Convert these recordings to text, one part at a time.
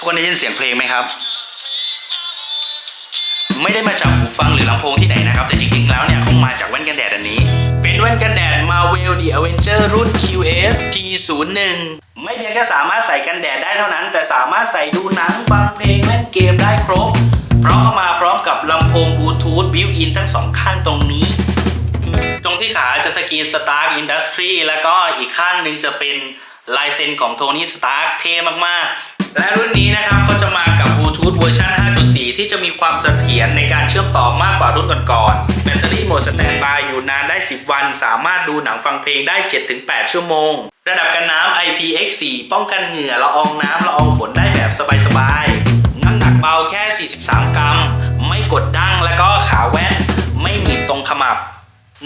ทุกคนได้ยินเสียงเพลงไหมครับ ไม่ได้มาจากหูฟังหรือลำโพงที่ไหนนะครับ แต่จริงๆแล้วเนี่ยคงมาจากแว่นกันแดดอันนี้ เป็นแว่นกันแดด Marvel The Avenger รุ่น QS G01 ไม่เพียงแค่สามารถใส่กันแดดได้เท่านั้น แต่สามารถใส่ดูหนังฟังเพลงเล่นเกมได้ครบ เพราะเข้ามาพร้อมกับลำโพงบลูทูธบิวอินทั้งสองข้างตรงนี้ตรงที่ขาจะสกรีน Stark Industry แล้วก็อีกข้างหนึ่งจะเป็น ลายเซ็นของโทนี่สตาร์เท่มากๆ และรุ่นนี้นะครับเขาจะมากับบลูทูธเวอร์ชัน5.4 ที่จะมีความเสถียรในการเชื่อมต่อมากกว่ารุ่นก่อนๆแบตเตอรี่โหมดสแตนบายอยู่นานได้ 10 วัน สามารถดูหนังฟังเพลงได้ 7-8 ชั่วโมง ระดับกันน้ำ IPX4 ป้องกันเหงื่อละอองน้ำละอองฝนได้แบบสบายๆ น้ำหนักเบาแค่ 43 กรัม ไม่กดดั้งแล้วก็ขาแว่นไม่หนีบตรงขมับ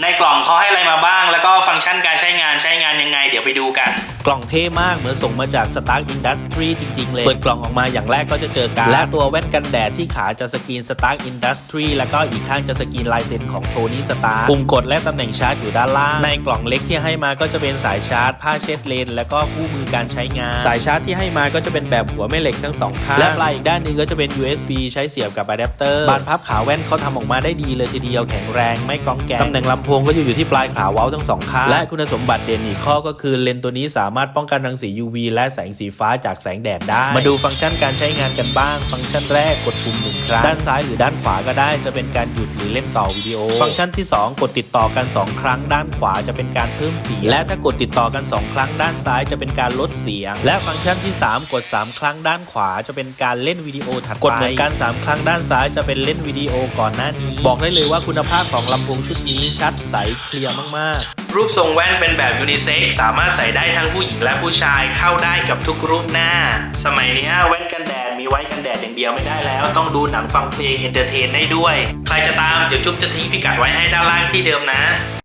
ในกล่องเขาให้อะไรมาบ้าง แล้วก็ฟังก์ชันการใช้งานใช้งานยังไง เดี๋ยวไปดูกัน กล่องเท่มากเหมือนส่งมาจาก Stark Industry จริง ๆ เลย เปิดกล่องออกมาอย่างแรกก็จะเจอการดและตัวแว่นกันแดดที่ขาจะสกรีน Stark Industry แล้วก็อีกข้างจะสกรีนลายเซ็นของโทนี่สตาร์ปุ่มกดและตำแหน่งชาร์จอยู่ด้านล่าง ในกล่องเล็กที่ให้มาก็จะเป็นสายชาร์จ ผ้าเช็ดเลน แล้วก็คู่มือการใช้งาน สายชาร์จที่ให้มาก็จะเป็นแบบหัวแม่เหล็กทั้งสองข้างและปลายอีกด้านหนึงก็จะเป็น USB ใช้เสียบกับอะแดปเตอร์บานพับขาแว่นเขาทำออกมาได้ดีเลยทีเดียวแข็งแรงไม่กองแกงตำแหน่งลำโพงก็อยู่อยู่ที่ปลายขาเว้าทั้งสองข้างและคุณสมบัติเด่นอีกข้อก็คือเลนส์ตัวนี้สามารถป้องกันรังสี UV และแสงสีฟ้าจากแสงแดดได้ มาดูฟังก์ชันการใช้งานกันบ้าง ฟังก์ชันแรกกดปุ่มหนึ่งครั้งด้านซ้ายหรือด้านขวาก็ได้ จะเป็นการหยุดหรือเล่นต่อวิดีโอ ฟังก์ชันที่ 2 กดติดต่อกัน 2 ครั้ง ด้านขวาจะเป็นการเพิ่มเสียงและถ้ากดติดต่อกัน 2 ครั้ง ด้านซ้ายจะเป็นการลดเสียง และฟังก์ชันที่ 3 กด 3 ครั้งด้านขวาจะเป็นการเล่นวิดีโอถัดไปกดเหมือนกัน 3 ครั้งด้านซ้ายจะเป็นเล่นวิดีโอก่อนหน้านี้ บอกได้เลยว่าคุณภาพของลำโพงชุดนี้ชัดใสเคลียร์มากๆ รูปทรงแว่นเป็นแบบยูนิเซ็กซ์สามารถใส่ได้ทั้งผู้หญิงและผู้ชายเข้าได้กับทุกรูปหน้า สมัยนี้แว่นกันแดดมีไว้กันแดดอย่างเดียวไม่ได้แล้ว ต้องดูหนังฟังเพลงเอนเตอร์เทนได้ด้วย ใครจะตามเดี๋ยวจุ๊บจะทิ้งพิกัดไว้ให้ด้านล่างที่เดิมนะ